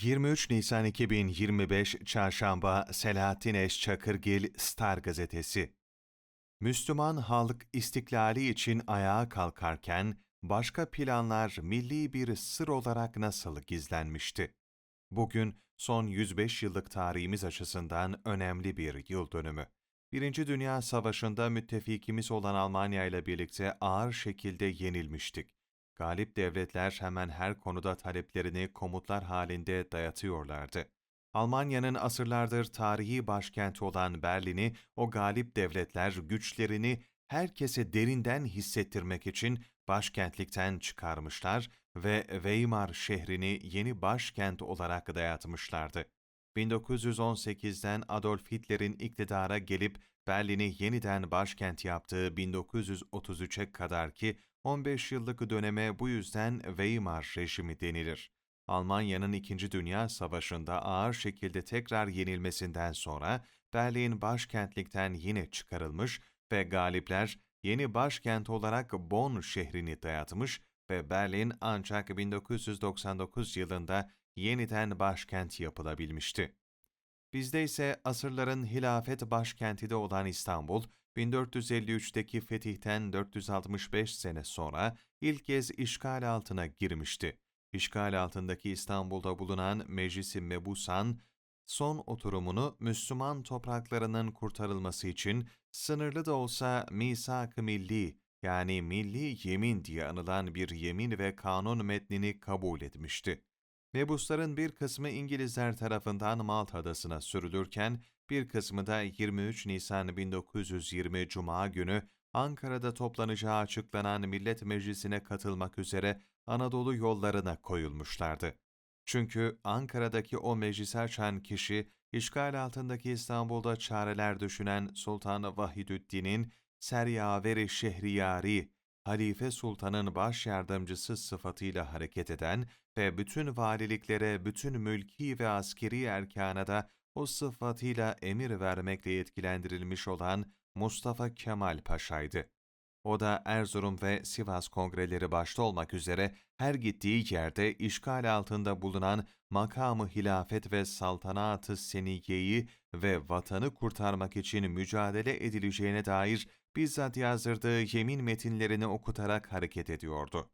23 Nisan 2025 Çarşamba Selahattin Eş Çakırgil Star Gazetesi Müslüman halk istiklali için ayağa kalkarken başka planlar milli bir sır olarak nasıl gizlenmişti? Bugün son 105 yıllık tarihimiz açısından önemli bir yıl dönümü. Birinci Dünya Savaşı'nda müttefikimiz olan Almanya ile birlikte ağır şekilde yenilmiştik. Galip devletler hemen her konuda taleplerini komutlar halinde dayatıyorlardı. Almanya'nın asırlardır tarihi başkenti olan Berlin'i o galip devletler güçlerini herkese derinden hissettirmek için başkentlikten çıkarmışlar ve Weimar şehrini yeni başkent olarak dayatmışlardı. 1918'den Adolf Hitler'in iktidara gelip Berlin'i yeniden başkent yaptığı 1933'e kadar ki 15 yıllık döneme bu yüzden Weimar rejimi denilir. Almanya'nın İkinci Dünya Savaşı'nda ağır şekilde tekrar yenilmesinden sonra Berlin başkentlikten yine çıkarılmış ve galipler yeni başkent olarak Bonn şehrini dayatmış ve Berlin ancak 1999 yılında yeniden başkent yapılabilmişti. Bizde ise asırların hilafet başkenti de olan İstanbul, 1453'teki fetihten 465 sene sonra ilk kez işgal altına girmişti. İşgal altındaki İstanbul'da bulunan Meclis-i Mebusan, son oturumunu Müslüman topraklarının kurtarılması için sınırlı da olsa misak-ı milli yani milli yemin diye anılan bir yemin ve kanun metnini kabul etmişti. Mebusların bir kısmı İngilizler tarafından Malta adasına sürülürken, bir kısmı da 23 Nisan 1920 Cuma günü Ankara'da toplanacağı açıklanan Millet Meclisi'ne katılmak üzere Anadolu yollarına koyulmuşlardı. Çünkü Ankara'daki o meclisi açan kişi, işgal altındaki İstanbul'da çareler düşünen Sultan Vahidüddin'in Seryaveri Şehriyari Halife Sultan'ın baş yardımcısı sıfatıyla hareket eden ve bütün valiliklere, bütün mülki ve askeri erkana da o sıfatıyla emir vermekle yetkilendirilmiş olan Mustafa Kemal Paşa'ydı. O da Erzurum ve Sivas kongreleri başta olmak üzere her gittiği yerde işgal altında bulunan makamı hilafet ve saltanatı seniyeyi ve vatanı kurtarmak için mücadele edileceğine dair bizzat yazdırdığı yemin metinlerini okutarak hareket ediyordu.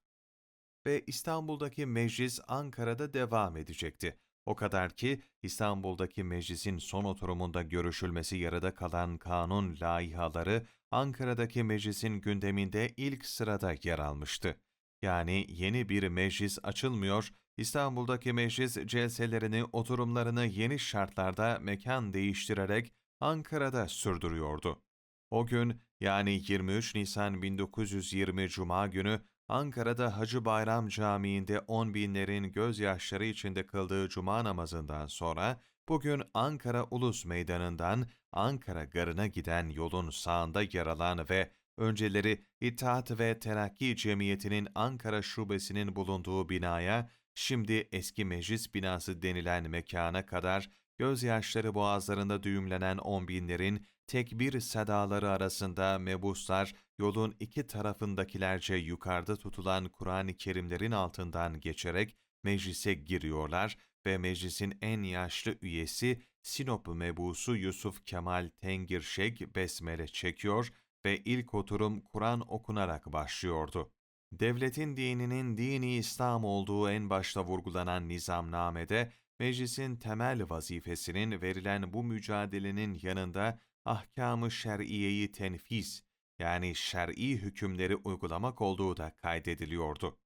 Ve İstanbul'daki meclis Ankara'da devam edecekti. O kadar ki İstanbul'daki meclisin son oturumunda görüşülmesi yarıda kalan kanun laihaları Ankara'daki meclisin gündeminde ilk sırada yer almıştı. Yani yeni bir meclis açılmıyor, İstanbul'daki meclis celselerini, oturumlarını yeni şartlarda mekan değiştirerek Ankara'da sürdürüyordu. O gün yani 23 Nisan 1920 Cuma günü Ankara'da Hacı Bayram Camii'nde on binlerin gözyaşları içinde kıldığı cuma namazından sonra bugün Ankara Ulus Meydanı'ndan Ankara Garı'na giden yolun sağında yer alan ve önceleri İttihat ve Terakki Cemiyeti'nin Ankara Şubesi'nin bulunduğu binaya, şimdi eski meclis binası denilen mekana kadar gözyaşları boğazlarında düğümlenen on binlerin tekbir sedaları arasında mebuslar yolun iki tarafındakilerce yukarıda tutulan Kur'an-ı Kerimlerin altından geçerek meclise giriyorlar ve meclisin en yaşlı üyesi Sinop mebusu Yusuf Kemal Tengirşek besmele çekiyor ve ilk oturum Kur'an okunarak başlıyordu. Devletin dininin dini İslam olduğu en başta vurgulanan nizamnamede, meclisin temel vazifesinin verilen bu mücadelenin yanında ahkam-ı şer'iyeyi tenfiz, yani şer'i hükümleri uygulamak olduğu da kaydediliyordu.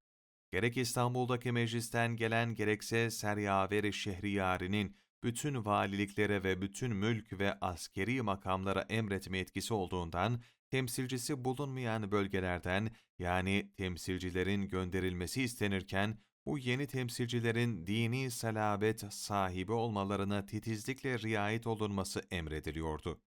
Gerek İstanbul'daki meclisten gelen gerekse Seryaver-i Şehriyari'nin bütün valiliklere ve bütün mülk ve askeri makamlara emretme etkisi olduğundan, temsilcisi bulunmayan bölgelerden yani temsilcilerin gönderilmesi istenirken, bu yeni temsilcilerin dini salabet sahibi olmalarına titizlikle riayet olunması emrediliyordu.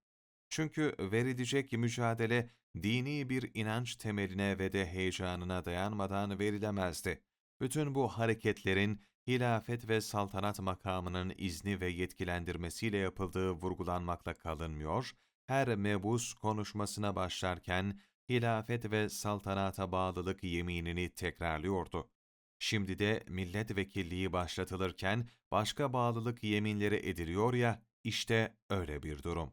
Çünkü verilecek mücadele dini bir inanç temeline ve de heyecanına dayanmadan verilemezdi. Bütün bu hareketlerin hilafet ve saltanat makamının izni ve yetkilendirmesiyle yapıldığı vurgulanmakla kalınmıyor, her mebus konuşmasına başlarken hilafet ve saltanata bağlılık yeminini tekrarlıyordu. Şimdi de milletvekilliği başlatılırken başka bağlılık yeminleri ediliyor ya, işte öyle bir durum.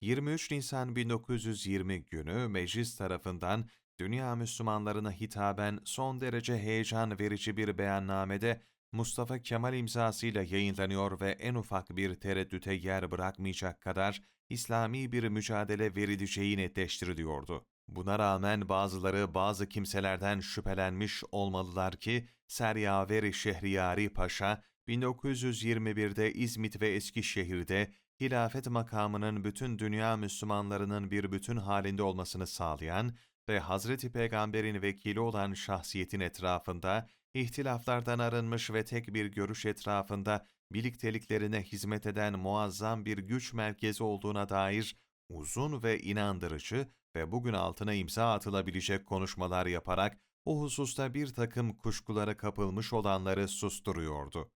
23 Nisan 1920 günü meclis tarafından dünya Müslümanlarına hitaben son derece heyecan verici bir beyannamede Mustafa Kemal imzasıyla yayınlanıyor ve en ufak bir tereddüte yer bırakmayacak kadar İslami bir mücadele verileceği netleştiriliyordu. Buna rağmen bazıları bazı kimselerden şüphelenmiş olmalılar ki Seryaver-i Şehriyari Paşa 1921'de İzmit ve Eskişehir'de hilafet makamının bütün dünya Müslümanlarının bir bütün halinde olmasını sağlayan ve Hazreti Peygamber'in vekili olan şahsiyetin etrafında ihtilaflardan arınmış ve tek bir görüş etrafında birlikteliklerine hizmet eden muazzam bir güç merkezi olduğuna dair uzun ve inandırıcı ve bugün altına imza atılabilecek konuşmalar yaparak o hususta bir takım kuşkulara kapılmış olanları susturuyordu.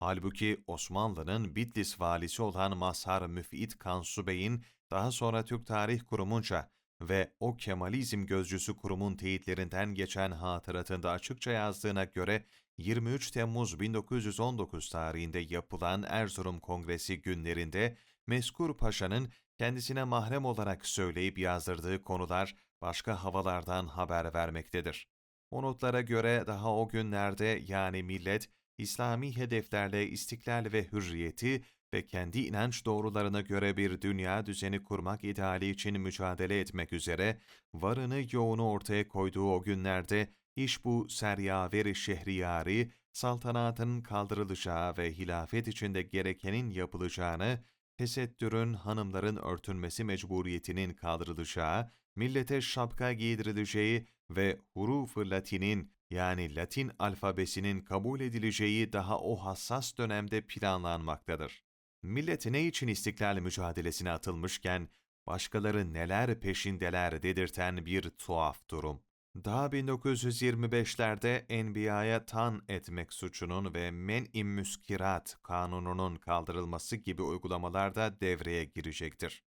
Halbuki Osmanlı'nın Bitlis valisi olan Mazhar Müfit Kansu Bey'in daha sonra Türk Tarih Kurumu'nca ve o Kemalizm gözcüsü kurumun teyitlerinden geçen hatıratında açıkça yazdığına göre 23 Temmuz 1919 tarihinde yapılan Erzurum Kongresi günlerinde Meskur Paşa'nın kendisine mahrem olarak söyleyip yazdırdığı konular başka havalardan haber vermektedir. O notlara göre daha o günlerde yani millet İslami hedeflerle istiklal ve hürriyeti ve kendi inanç doğrularına göre bir dünya düzeni kurmak ideali için mücadele etmek üzere varını yoğunu ortaya koyduğu o günlerde iş bu seryaveri şehriyari, saltanatın kaldırılacağı ve hilafet içinde gerekenin yapılacağını, tesettürün hanımların örtünmesi mecburiyetinin kaldırılacağı, millete şapka giydirileceği ve huruf-ı latinin yani Latin alfabesinin kabul edileceği daha o hassas dönemde planlanmaktadır. Millet ne için istiklal mücadelesine atılmışken, başkaları neler peşindeler dedirten bir tuhaf durum. Daha 1925'lerde Enbiya'ya tan etmek suçunun ve men-i müskirat kanununun kaldırılması gibi uygulamalar da devreye girecektir.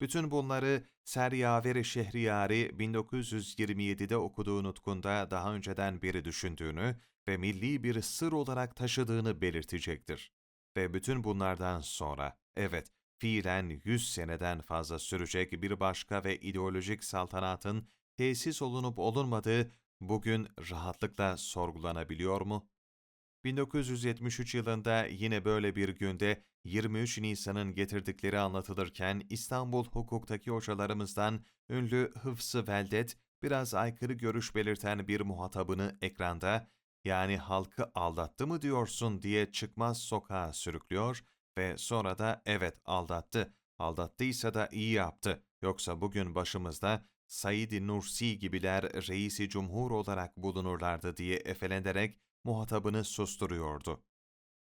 Bütün bunları Seryaver-i Şehriyari 1927'de okuduğu nutkunda daha önceden beri düşündüğünü ve milli bir sır olarak taşıdığını belirtecektir. Ve bütün bunlardan sonra, evet, fiilen 100 seneden fazla sürecek bir başka ve ideolojik saltanatın tesis olunup olunmadığı bugün rahatlıkla sorgulanabiliyor mu? 1973 yılında yine böyle bir günde 23 Nisan'ın getirdikleri anlatılırken İstanbul hukuktaki hocalarımızdan ünlü Hıfsı Veldet biraz aykırı görüş belirten bir muhatabını ekranda yani halkı aldattı mı diyorsun? diye çıkmaz sokağa sürüklüyor ve sonra da evet aldattı, aldattıysa da iyi yaptı. Yoksa bugün başımızda Said Nursi gibiler reisi cumhur olarak bulunurlardı diye efelenderek muhatabını susturuyordu.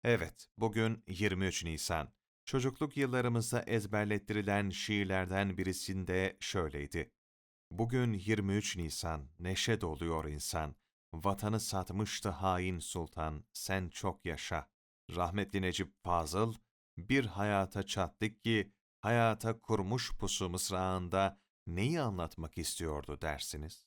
Evet, bugün 23 Nisan. Çocukluk yıllarımızda ezberlettirilen şiirlerden birisinde şöyleydi. Bugün 23 Nisan, neşe doluyor insan. Vatanı satmıştı hain sultan, sen çok yaşa. Rahmetli Necip Fazıl, bir hayata çattık ki, hayata kurmuş pusu mısrağında neyi anlatmak istiyordu dersiniz?